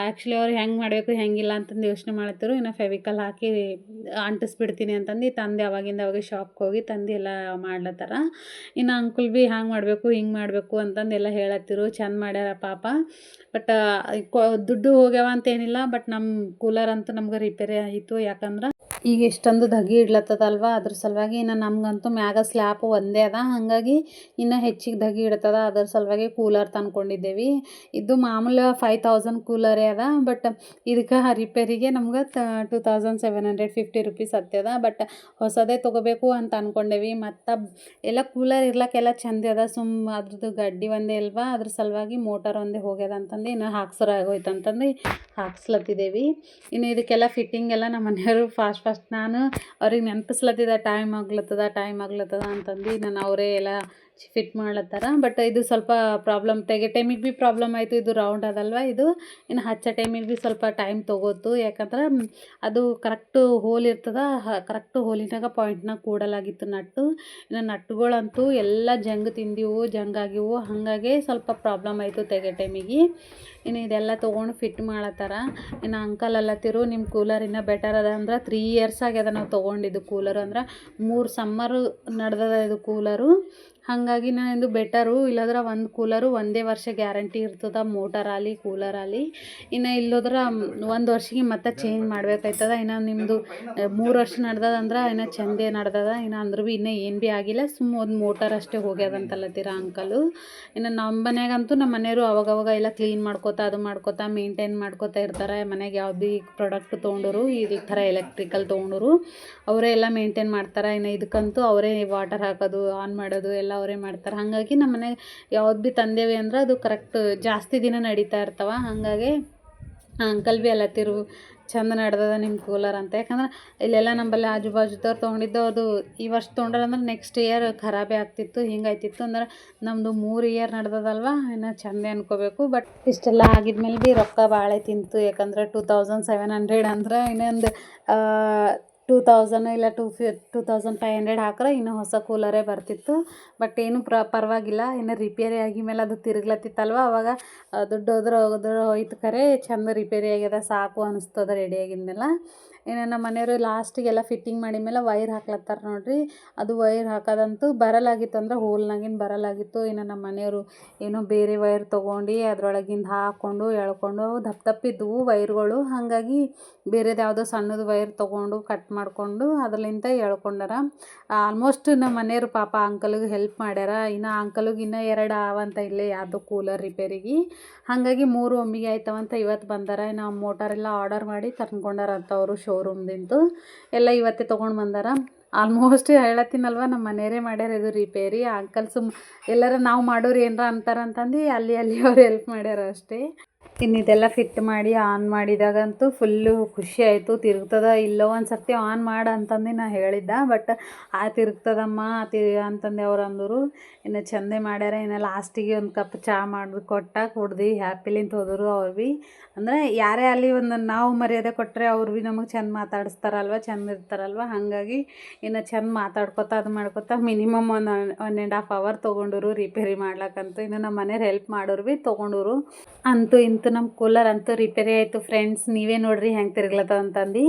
ಆ್ಯಕ್ಚುಲಿ ಅವ್ರು ಹೆಂಗೆ ಮಾಡಬೇಕು, ಹೆಂಗಿಲ್ಲ ಅಂತಂದು ಯೋಚನೆ ಮಾಡ್ತಿರು ಇನ್ನು ಫೆವಿಕಲ್ ಹಾಕಿ ಅಂಟಿಸ್ಬಿಡ್ತೀನಿ ಅಂತಂದು ತಂದೆ ಅವಾಗಿಂದ ಅವಾಗ ಶಾಪ್ಗೆ ಹೋಗಿ ತಂದು ಎಲ್ಲ ಮಾಡ್ಲತ್ತಾರ. ಇನ್ನು ಅಂಕುಲ್ ಭೀ ಹ್ಯಾಂಗೆ ಮಾಡಬೇಕು, ಹಿಂಗೆ ಮಾಡಬೇಕು ಅಂತಂದು ಎಲ್ಲ ಹೇಳತ್ತಿರು ಚಂದ ಮಾಡ್ಯಾರ ಪಾಪ. ಬಟ್ ದುಡ್ಡು ಹೋಗ್ಯಾವ ಅಂತೇನಿಲ್ಲ ಬಟ್ ನಮ್ಮ ಕೂಲರ್ ಅಂತೂ ನಮ್ಗೆ ರಿಪೇರಿ ಆಯಿತು ಯಾಕಂದ್ರೆ ಈಗ ಇಷ್ಟೊಂದು ಧಗಿ ಇಡ್ಲತ್ತದಲ್ವ? ಅದ್ರ ಸಲುವಾಗಿ ಇನ್ನು ನಮಗಂತೂ ಮ್ಯಾಗ ಸ್ಲ್ಯಾಪ್ ಒಂದೇ ಅದ. ಹಾಗಾಗಿ ಇನ್ನು ಹೆಚ್ಚಿಗೆ ಧಗಿ ಇಡ್ತದ. ಅದ್ರ ಸಲುವಾಗಿ ಕೂಲರ್ ತಂದ್ಕೊಂಡಿದ್ದೇವೆ. ಇದು ಮಾಮೂಲಿ ಫೈವ್ ತೌಸಂಡ್ ಕೂಲರೇ ಅದ. ಬಟ್ ಇದಕ್ಕೆ ರಿಪೇರಿಗೆ ನಮ್ಗೆ two thousand seven hundred fifty rupees ಹತ್ತದ ಬಟ್ ಹೊಸದೇ ತೊಗೋಬೇಕು ಅಂತ ಅಂದ್ಕೊಂಡೇವಿ ಮತ್ತು ಎಲ್ಲ ಕೂಲರ್ ಇರ್ಲಕ್ಕೆಲ್ಲ ಚಂದ ಅದ. ಸುಮ್ ಅದ್ರದ್ದು ಗಡ್ಡಿ ಒಂದೇ ಅಲ್ವಾ? ಅದ್ರ ಸಲುವಾಗಿ ಮೋಟರ್ ಒಂದೇ ಹೋಗ್ಯದ ಅಂತಂದು ಇನ್ನು ಹಾಕ್ಸರ ಆಗೋಯ್ತು ಅಂತಂದು ಹಾಕ್ಸ್ಲತ್ತಿದ್ದೇವೆ. ಇನ್ನು ಇದಕ್ಕೆಲ್ಲ ಫಿಟ್ಟಿಂಗ್ ಎಲ್ಲ ನಮ್ಮ ಮನೆಯವರು ಫಾಸ್ಟ್ ಫಾಸ್ಟ್ ನಾನು ಅವ್ರಿಗೆ ನೆನ್ಪಿಸ್ಲತ್ತಿದ ಟೈಮ್ ಆಗ್ಲತ್ತದ ಟೈಮ್ ಆಗ್ಲತ್ತದ ಅಂತಂದು ನಾನು ಅವರೇ ಎಲ್ಲ ಫಿಟ್ ಮಾಡ್ಲತ್ತಾರ. ಬಟ್ ಇದು ಸ್ವಲ್ಪ ಪ್ರಾಬ್ಲಮ್ ತೆಗೆ ಟೈಮಿಗೆ ಭೀ ಪ್ರಾಬ್ಲಮ್ ಆಯಿತು. ಇದು ರೌಂಡ್ ಅದಲ್ವ ಇದು? ಇನ್ನು ಹಚ್ಚೋ ಟೈಮಿಗೆ ಭೀ ಸ್ವಲ್ಪ ಟೈಮ್ ತೊಗೋತು. ಯಾಕಂದ್ರೆ ಅದು ಕರೆಕ್ಟು ಹೋಲ್ ಇರ್ತದ. ಕರೆಕ್ಟ್ ಹೋಲಿನಾಗ ಪಾಯಿಂಟ್ನಾಗ ಕೂಡಲಾಗಿತ್ತು ನಟ್ಟು. ಇನ್ನು ನಟ್ಟುಗಳಂತೂ ಎಲ್ಲ ಜಂಗ್ ತಿಂದಿವು ಜಂಗ್ ಆಗಿವು. ಹಾಗಾಗಿ ಸ್ವಲ್ಪ ಪ್ರಾಬ್ಲಮ್ ಆಯಿತು ತೆಗೆ ಟೈಮಿಗೆ ಇನ್ನು ಇದೆಲ್ಲ ತೊಗೊಂಡು ಫಿಟ್ ಮಾಡತ್ತಾರ ಇನ್ನು ಅಂಕಲ್ ಅಲ್ಲತ್ತಿರು ನಿಮ್ಮ ಕೂಲರ್ ಇನ್ನೂ ಬೆಟರ್ ಅದ ಅಂದ್ರೆ ತ್ರೀ ಇಯರ್ಸ್ ಆಗ್ಯದ ನಾವು ತೊಗೊಂಡಿದ್ದು ಕೂಲರ್ ಅಂದ್ರೆ. ಮೂರು ಸಮ್ಮರು ನಡೆದದ ಇದು ಕೂಲರು ಹಾಗಾಗಿ ನಾನು ಇದು ಬೆಟರು ಇಲ್ಲದ್ರೆ ಒಂದು ಕೂಲರು ಒಂದೇ ವರ್ಷ ಗ್ಯಾರಂಟಿ ಇರ್ತದೆ ಕೂಲರ್ ಆಗಲಿ ಇನ್ನು ಇಲ್ಲೋದ್ರೆ ಒಂದು ವರ್ಷಕ್ಕೆ ಮತ್ತೆ ಚೇಂಜ್ ಮಾಡ್ಬೇಕಾಯ್ತದ. ಇನ್ನು ನಿಮ್ಮದು ಮೂರು ವರ್ಷ ನಡ್ದದ ಅಂದ್ರೆ ಇನ್ನು ಚಂದೇ ನಡ್ದದ. ಇನ್ನು ಅಂದ್ರೂ ಭೀ ಇನ್ನೂ ಏನು ಭೀ ಆಗಿಲ್ಲ. ಸುಮ್ಮ ಒಂದು ಮೋಟರ್ ಅಷ್ಟೇ ಹೋಗ್ಯದಂತಲ್ಲತ್ತೀರ ಅಂಕಲು ಇನ್ನು ನಮ್ಮ ಮನೆಯಾಗಂತೂ ನಮ್ಮ ಮನೆಯವರು ಅವಾಗವಾಗ ಎಲ್ಲ ಕ್ಲೀನ್ ಮಾಡ್ಕೋತಾ, ಅದು ಮಾಡ್ಕೋತಾ ಮೇಂಟೈನ್ ಮಾಡ್ಕೋತಾ ಇರ್ತಾರೆ. ಮನೆಗೆ ಯಾವ್ದು ಭೀ ಪ್ರಾಡಕ್ಟ್ ತೊಗೊಂಡರು ಈ ಥರ ಎಲೆಕ್ಟ್ರಿಕಲ್ ತೊಗೊಂಡರು, ಅವರೇ ಎಲ್ಲ ಮೇಂಟೈನ್ ಮಾಡ್ತಾರೆ. ಇನ್ನು ಇದಕ್ಕಂತೂ ಅವರೇ ವಾಟರ್ ಹಾಕೋದು ಆನ್ ಮಾಡೋದು, ಎಲ್ಲ ಅವರೇ ಮಾಡ್ತಾರೆ. ಹಾಗಾಗಿ ನಮ್ಮ ಮನೆಗೆ ಯಾವ್ದು ಭೀ ತಂದೇವಿ ಅಂದ್ರೆ ಅದು ಕರೆಕ್ಟ್ ಜಾಸ್ತಿ ದಿನ ನಡೀತಾ ಇರ್ತಾವ. ಹಾಗಾಗಿ ಅಂಕಲ್ ಭೀ ಅಲ್ಲತ್ತಿರು ಚಂದ ನಡೆದದ ನಿಮ್ಮ ಕೂಲರ್ ಅಂತ. ಯಾಕಂದ್ರೆ ಇಲ್ಲೆಲ್ಲ ನಂಬಲ್ಲಿ ಆಜು ಬಾಜುದವ್ರು ತೊಗೊಂಡಿದ್ದು ಅದು ಈ ವರ್ಷ ತೊಗೊಂಡ್ರಂದ್ರೆ ನೆಕ್ಸ್ಟ್ ಇಯರ್ ಖರಾಬೇ ಆಗ್ತಿತ್ತು ಹಿಂಗಾಯ್ತಿತ್ತು ಅಂದ್ರೆ ನಮ್ಮದು ಮೂರು ಇಯರ್ ನಡ್ದದಲ್ವ, ಇನ್ನು ಚಂದ ಅನ್ಕೋಬೇಕು. ಬಟ್ ಇಷ್ಟೆಲ್ಲ ಆಗಿದ್ಮೇಲೆ ಭೀ ರೊಕ್ಕ ಭಾಳ ತಿಂತು. ಯಾಕಂದ್ರೆ ಟೂ ತೌಸಂಡ್ ಸೆವೆನ್ ಹಂಡ್ರೆಡ್ ಅಂದ್ರೆ ಇನ್ನೊಂದು ಟೂ ತೌಸಂಡ್ ಇಲ್ಲ ಟೂ ಫಿ, ಟೂ ತೌಸಂಡ್ ಫೈವ್ ಹಂಡ್ರೆಡ್ ಹಾಕ್ರೆ ಇನ್ನೂ ಹೊಸ ಕೂಲರೇ ಬರ್ತಿತ್ತು. ಬಟ್ ಏನು ಪ್ರ, ಪರವಾಗಿಲ್ಲ. ಇನ್ನು ರಿಪೇರಿ ಆಗಿ ಮೇಲೆ ಅದು ತಿರುಗ್ಲತ್ತಿತ್ತಲ್ವ? ಅವಾಗ ದುಡ್ಡು ಹೋದ್ರೆ ಹೋದ್ರೆ ಹೋಯ್ತು ಖರೆ ಚಂದ ರಿಪೇರಿ ಆಗ್ಯದ. ಸಾಕು ಅನಿಸ್ತದ ರೆಡಿ ಆಗಿದ್ಮೇಲೆ. ಇನ್ನು ನಮ್ಮ ಮನೆಯವರು ಲಾಸ್ಟಿಗೆಲ್ಲ ಫಿಟ್ಟಿಂಗ್ ಮಾಡಿದ ಮೇಲೆ ವೈರ್ ಹಾಕ್ಲತ್ತಾರ ನೋಡಿರಿ. ಅದು ವೈರ್ ಹಾಕೋದಂತೂ ಬರಲಾಗಿತ್ತು ಅಂದ್ರೆ ಹೋಲ್ನಾಗಿನ ಬರಲಾಗಿತ್ತು. ಇನ್ನು ನಮ್ಮ ಮನೆಯವರು ಏನೋ ಬೇರೆ ವೈರ್ ತೊಗೊಂಡು ಅದರೊಳಗಿಂದ ಹಾಕ್ಕೊಂಡು ಎಳ್ಕೊಂಡು ದಪ್ಪ ದಪ್ಪ ಇದ್ದವು ವೈರ್ಗಳು ಹಾಗಾಗಿ ಬೇರೆದು ಯಾವುದೋ ಸಣ್ಣದು ವೈರ್ ತೊಗೊಂಡು ಕಟ್ ಮಾಡಿಕೊಂಡು ಅದ್ರಲ್ಲಿಂದ ಎಳ್ಕೊಂಡಾರ. ಆಲ್ಮೋಸ್ಟ್ ನಮ್ಮ ಮನೆಯವರು ಪಾಪ ಅಂಕಲ್ಗೆ ಹೆಲ್ಪ್ ಮಾಡ್ಯಾರ. ಇನ್ನು ಅಂಕಲ್ಗೆ ಇನ್ನೂ ಎರಡು ಅವಂತ ಇಲ್ಲೇ ಯಾವುದು ಕೂಲರ್ ರಿಪೇರಿಗೆ ಹಾಗಾಗಿ ಮೂರು ಒಮ್ಮಿಗೆ ಆಯ್ತವಂತ ಇವತ್ತು ಬಂದಾರ. ನಾವು ಮೋಟಾರೆಲ್ಲ ಆರ್ಡರ್ ಮಾಡಿ ತಂದ್ಕೊಂಡಾರಂತ ಅವರು ಶೋರೂಮ್ದಿಂದು ಎಲ್ಲ ಇವತ್ತೇ ತೊಗೊಂಡು ಬಂದಾರ. ಆಲ್ಮೋಸ್ಟ್ ಹೇಳತ್ತೀನಲ್ವ ನಮ್ಮ ಮನೆಯವರೇ ಮಾಡ್ಯಾರ ಇದು ರಿಪೇರಿ ಅಂಕಲ್ಸು ಎಲ್ಲರ ನಾವು ಮಾಡೋರು ಏನರ ಅಂತಾರಂತಂದು ಅಲ್ಲಿ ಅಲ್ಲಿ ಅವ್ರು ಹೆಲ್ಪ್ ಮಾಡ್ಯಾರ ಅಷ್ಟೇ. ಇನ್ನು ಇದೆಲ್ಲ ಫಿಟ್ ಮಾಡಿ ಆನ್ ಮಾಡಿದಾಗಂತೂ ಫುಲ್ಲು ಖುಷಿ ಆಯಿತು. ತಿರುಗ್ತದ ಇಲ್ಲೋ ಒಂದು ಸರ್ತಿ ಆನ್ ಮಾಡು ಅಂತಂದು ನಾ ಹೇಳಿದ್ದೆ. ಬಟ್ ಆ ತಿರುಗ್ತದಮ್ಮ ತಿ, ಅಂತಂದು ಅವ್ರು ಅಂದರು, ಇನ್ನು ಚಂದೆ ಮಾಡ್ಯಾರ, ಇನ್ನು ಲಾಸ್ಟಿಗೆ ಒಂದು ಕಪ್ ಚಹಾ ಮಾಡಿ ಕೊಟ್ಟ ಕುಡ್ದು ಹ್ಯಾಪಿಲಿಂತ ಹೋದರು ಅವ್ರು ಭೀ. ಅಂದರೆ ಯಾರೇ ಅಲ್ಲಿ ಒಂದು ನಾವು ಮರ್ಯಾದೆ ಕೊಟ್ಟರೆ ಅವ್ರು ಭೀ ನಮಗೆ ಚಂದ ಮಾತಾಡಿಸ್ತಾರಲ್ವ, ಚೆಂದ ಇರ್ತಾರಲ್ವ. ಹಾಗಾಗಿ ಇನ್ನು ಚೆಂದ ಮಾತಾಡ್ಕೊತ ಅದು ಮಾಡ್ಕೊತ ಮಿನಿಮಮ್ ಒಂದು ಒನ್ ಆ್ಯಂಡ್ ಹಾಫ್ ಅವರ್ ತೊಗೊಂಡರು ರಿಪೇರಿ ಮಾಡ್ಲಕ್ಕಂತೂ ಇನ್ನು ನಮ್ಮ ಮನೆಯವ್ರು ಹೆಲ್ಪ್ ಮಾಡೋರು ಭೀ ತೊಗೊಂಡರು. ಅಂತೂ ಇಂತೂ ನಮ್ಮ ಕೂಲರ್ ಅಂತೂ ರಿಪೇರಿ ಆಯಿತು ಫ್ರೆಂಡ್ಸ್ ನೀವೇ ನೋಡ್ರಿ ಹೆಂಗೆ ತಿರ್ಗ್ಲತ್ತದ ಅಂತಂದು